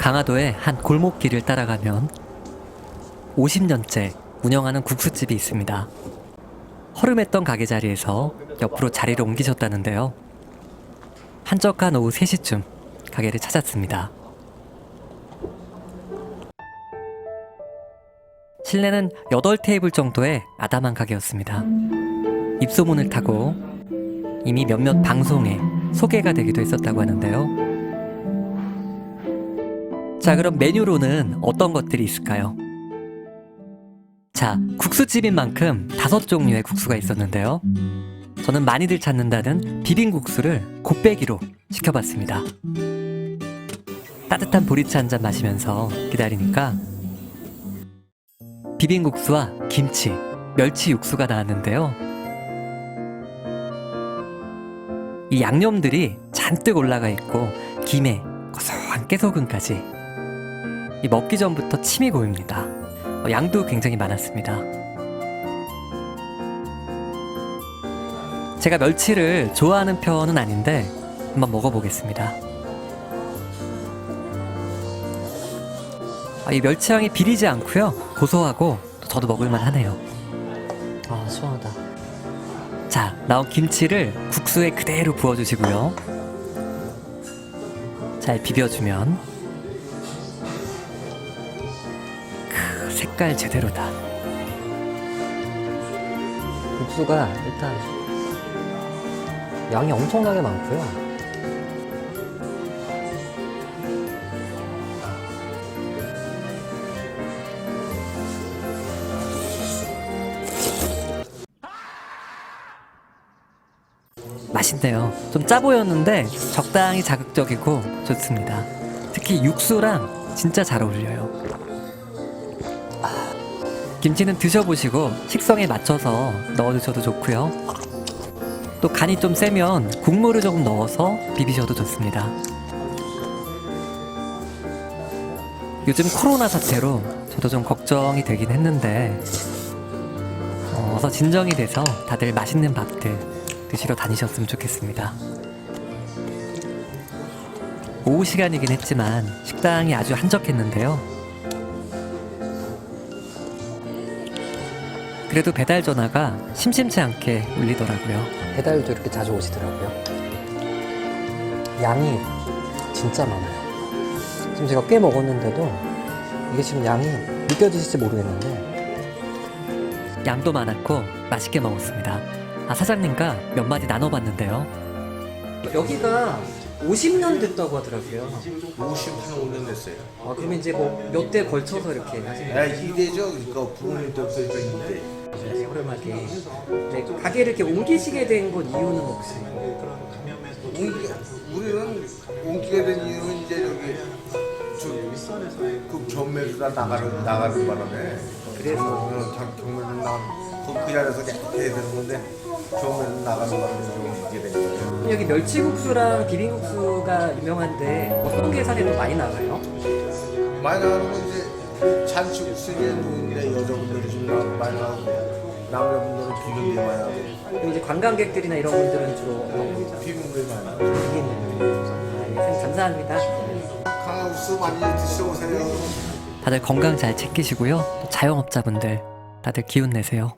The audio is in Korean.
강화도의 한 골목길을 따라가면 50년째 운영하는 국수집이 있습니다. 허름했던 가게 자리에서 옆으로 자리를 옮기셨다는데요. 한적한 오후 3시쯤 가게를 찾았습니다. 실내는 8테이블 정도의 아담한 가게였습니다. 입소문을 타고 이미 몇몇 방송에 소개가 되기도 했었다고 하는데요. 자, 그럼 메뉴로는 어떤 것들이 있을까요? 자, 국수집인 만큼 다섯 종류의 국수가 있었는데요. 저는 많이들 찾는다는 비빔국수를 곱빼기로 시켜봤습니다. 따뜻한 보리차 한 잔 마시면서 기다리니까 비빔국수와 김치, 멸치 육수가 나왔는데요. 이 양념들이 잔뜩 올라가 있고 김에 고소한 깨소금까지 이 먹기 전부터 침이 고입니다. 어, 양도 굉장히 많았습니다. 제가 멸치를 좋아하는 편은 아닌데 한번 먹어보겠습니다. 아, 이 멸치 향이 비리지 않고요. 고소하고 또 저도 먹을만 하네요. 아, 시원하다. 자, 나온 김치를 국수에 그대로 부어주시고요. 잘 비벼주면 색깔 제대로다. 국수가 일단 양이 엄청나게 많고요. 맛있네요. 좀 짜 보였는데 적당히 자극적이고 좋습니다. 특히 육수랑 진짜 잘 어울려요. 아, 김치는 드셔보시고 식성에 맞춰서 넣어주셔도 좋고요. 또 간이 좀 세면 국물을 조금 넣어서 비비셔도 좋습니다. 요즘 코로나 사태로 저도 좀 걱정이 되긴 했는데 어, 어서 진정이 돼서 다들 맛있는 밥들 드시러 다니셨으면 좋겠습니다. 오후 시간이긴 했지만 식당이 아주 한적했는데요. 그래도 배달 전화가 심심치 않게 울리더라고요. 배달도 이렇게 자주 오시더라고요. 양이 진짜 많아요. 지금 제가 꽤 먹었는데도 이게 지금 양이 느껴지실지 모르겠는데 양도 많았고 맛있게 먹었습니다. 아 사장님과 몇 마디 나눠봤는데요. 여기가 50년 됐다고 하더라고요. 58년 됐어요. 아 그러면 이제 뭐 몇 대 걸쳐서 이렇게 하시는 야, 이대죠. 그러니까 부모님 때부터 이대. 오랜만에. 네, 가게를 이렇게 옮기시게 된 건 이유는 혹시? 옮기, 우리는 옮기게 된 이유는 이제 여기 저그 경매가 나가는 나가는 바람에 그래서? 어, 경- 경매를 나간 그, 그 자리에서 이렇게 해야 되는 건데 경매를 나가는 바람에 좀 옮기게 된 거예요. 여기 멸치국수랑 비빔국수가 유명한데 어떤 계산에도 많이 나가요? 많이 나가는 건 이제 잔치국수에 노인네 여자분들이 좀 나- 많이 나가고 남자분들은 많이 하고 그리고 이제 관광객들이나 이런 분들은 주로 하고 비빔. 아, 예, 선생님 감사합니다. 강화국수 많이 드셔보세요. 다들 건강 잘 챙기시고요. 또 자영업자분들 다들 기운 내세요.